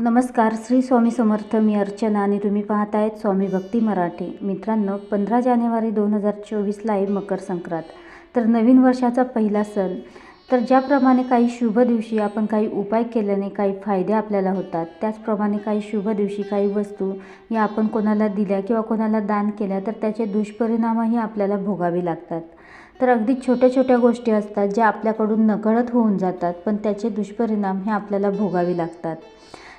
नमस्कार श्री स्वामी समर्थ मी अर्चना आणि तुम्ही पाहतायत स्वामी भक्ती मराठी. मित्रांनो पंधरा जानेवारी दोन हजार चोवीसला आहे मकर संक्रांत. तर नवीन वर्षाचा पहिला सण. तर ज्याप्रमाणे काही शुभ दिवशी आपण काही उपाय केल्याने काही फायदे आपल्याला होतात त्याचप्रमाणे काही शुभ दिवशी काही वस्तू या आपण कोणाला दिल्या किंवा कोणाला दान केल्या तर त्याचे दुष्परिणामही आपल्याला भोगावे लागतात. तर अगदी छोट्या छोट्या गोष्टी असतात ज्या आपल्याकडून नकळत होऊन जातात पण त्याचे दुष्परिणाम हे आपल्याला भोगावे लागतात.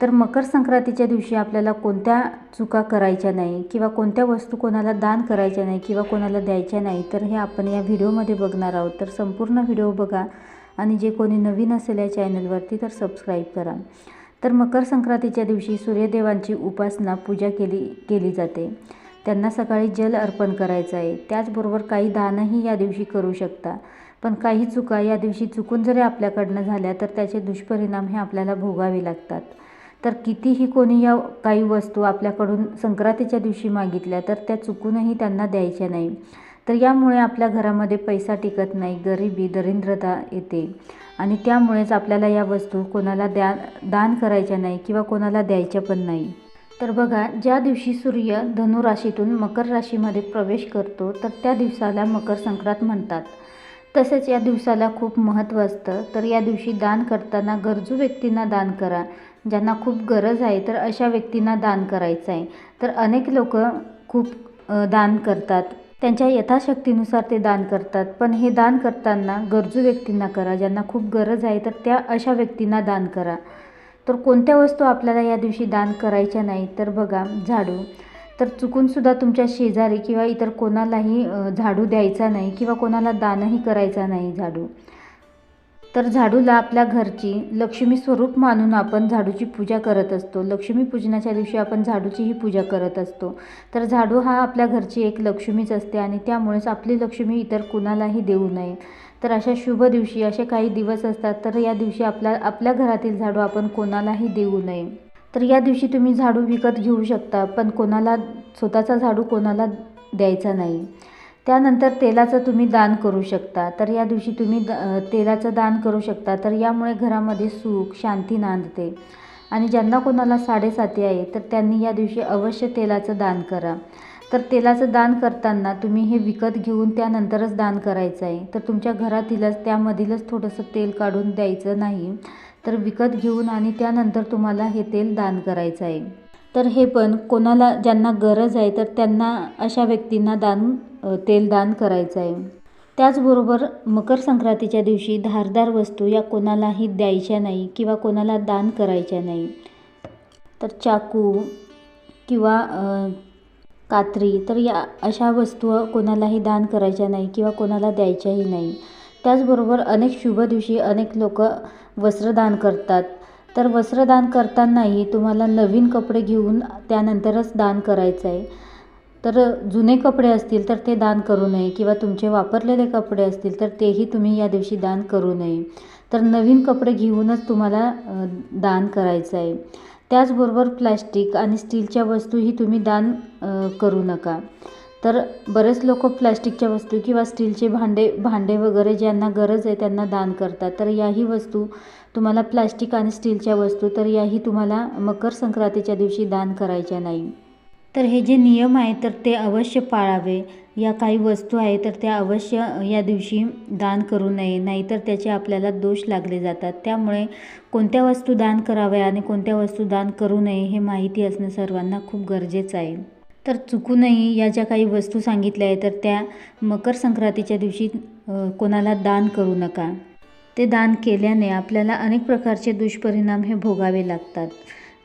तर मकर संक्रांतीच्या दिवशी आपल्याला कोणत्या चुका करायच्या नाही किंवा कोणत्या वस्तू कोणाला दान करायच्या नाही किंवा कोणाला द्यायच्या नाही तर हे आपण या व्हिडिओमध्ये बघणार आहोत. तर संपूर्ण व्हिडिओ बघा आणि जे कोणी नवीन असेल या चॅनलवरती तर सबस्क्राईब करा. तर मकर संक्रांतीच्या दिवशी सूर्यदेवांची उपासना पूजा केली केली जाते. त्यांना सकाळी जल अर्पण करायचं आहे. त्याचबरोबर काही दानही या दिवशी करू शकता. पण काही चुका या दिवशी चुकून जरी आपल्याकडनं झाल्या तर त्याचे दुष्परिणाम हे आपल्याला भोगावे लागतात. तर कितीही कोणी या काही वस्तू आपल्याकडून संक्रांतीच्या दिवशी मागितल्या तर त्या चुकूनही त्यांना द्यायच्या नाही. तर यामुळे आपल्या घरामध्ये पैसा टिकत नाही गरिबी दरिद्रता येते. आणि त्यामुळेच आपल्याला या वस्तू कोणाला द्या दान करायच्या नाही किंवा कोणाला द्यायच्या पण नाही. तर बघा ज्या दिवशी सूर्य धनुराशीतून मकर राशीमध्ये प्रवेश करतो तर त्या दिवसाला मकर संक्रांत म्हणतात. तसेच या दिवसाला खूप महत्त्व असतं. तर या दिवशी दान करताना गरजू व्यक्तींना दान करा. ज्यांना खूप गरज आहे तर अशा व्यक्तींना दान करायचं आहे. तर अनेक लोक खूप दान करतात. त्यांच्या यथाशक्तीनुसार ते दान करतात. पण हे दान करताना गरजू व्यक्तींना करा. ज्यांना खूप गरज आहे तर त्या अशा व्यक्तींना दान करा. तर कोणत्या वस्तू आपल्याला या दिवशी दान करायच्या नाही तर बघा झाडू. तर चुकूनसुद्धा तुमच्या शेजारी किंवा इतर कोणालाही झाडू द्यायचा नाही किंवा कोणाला दानही करायचा नाही झाडू. तर झाडूला आपल्या घरची लक्ष्मी स्वरूप मानून आपण झाडूची पूजा करत असतो. लक्ष्मी पूजनाच्या दिवशी आपण झाडूचीही पूजा करत असतो. तर झाडू हा आपल्या घरची एक लक्ष्मीच असते आणि त्यामुळेच आपली लक्ष्मी इतर कुणालाही देऊ नये. तर अशा शुभ दिवशी असे काही दिवस असतात तर या दिवशी आपल्या आपल्या घरातील झाडू आपण कोणालाही देऊ नये. तर या दिवशी तुम्ही झाडू विकत घेऊ शकता पण कोणाला स्वतःचा झाडू कोणाला द्यायचा नाही. त्यानंतर तेलाचं तुम्ही दान करू शकता. तर या दिवशी तुम्ही द तेलाचं दान करू शकता. तर यामुळे घरामध्ये सुख शांती नांदते. आणि ज्यांना कोणाला साडेसाती आहे तर त्यांनी या दिवशी अवश्य तेलाचं दान करा. तर तेलाचं दान करताना तुम्ही हे विकत घेऊन त्यानंतरच दान करायचं आहे. तर तुमच्या घरातीलच त्यामधीलच थोडंसं तेल काढून द्यायचं नाही. तर विकत घेऊन आणि त्यानंतर तुम्हाला हे तेल दान करायचं आहे. तर हे पण कोणाला ज्यांना गरज आहे तर त्यांना अशा व्यक्तींना दान तेलदान करायचं आहे. त्याचबरोबर मकर संक्रांतीच्या दिवशी धारदार वस्तू या कोणालाही द्यायच्या नाही किंवा कोणाला दान करायच्या नाही. तर चाकू किंवा कात्री तर या अशा वस्तू कोणालाही दान करायच्या नाही किंवा कोणाला द्यायच्याही नाही. त्याचबरोबर अनेक शुभ दिवशी अनेक लोक वस्त्रदान करतात. तर वस्त्रदान करतानाही तुम्हाला नवीन कपडे घेऊन त्यानंतरच दान करायचं आहे. तर जुने कपडे असतील तर ते दान करू नये किंवा तुमचे वापरलेले कपडे असतील तर तेही तुम्ही या दिवशी दान करू नये. तर नवीन कपडे घेऊनच तुम्हाला दान करायचं आहे. त्याचबरोबर प्लॅस्टिक आणि स्टीलच्या वस्तूही तुम्ही दान करू नका. तर बरेच लोक प्लॅस्टिकच्या वस्तू किंवा स्टीलचे भांडे भांडे वगैरे ज्यांना गरज आहे त्यांना दान करतात. तर याही वस्तू तुम्हाला प्लॅस्टिक आणि स्टीलच्या वस्तू तर याही तुम्हाला मकर संक्रांतीच्या दिवशी दान करायच्या नाही. तर हे जे नियम आहे तर ते अवश्य पाळावे. या काही वस्तू आहे तर त्या अवश्य या दिवशी दान करू नये. नाहीतर त्याचे आपल्याला दोष लागले जातात. त्यामुळे कोणत्या वस्तू दान कराव्या आणि कोणत्या वस्तू दान करू नये हे माहिती असणं सर्वांना खूप गरजेचं आहे. तर चुकूनही या ज्या काही वस्तू सांगितल्या आहे तर त्या मकर संक्रांतीच्या दिवशी कोणाला दान करू नका. ते दान केल्याने आपल्याला अनेक प्रकारचे दुष्परिणाम हे भोगावे लागतात.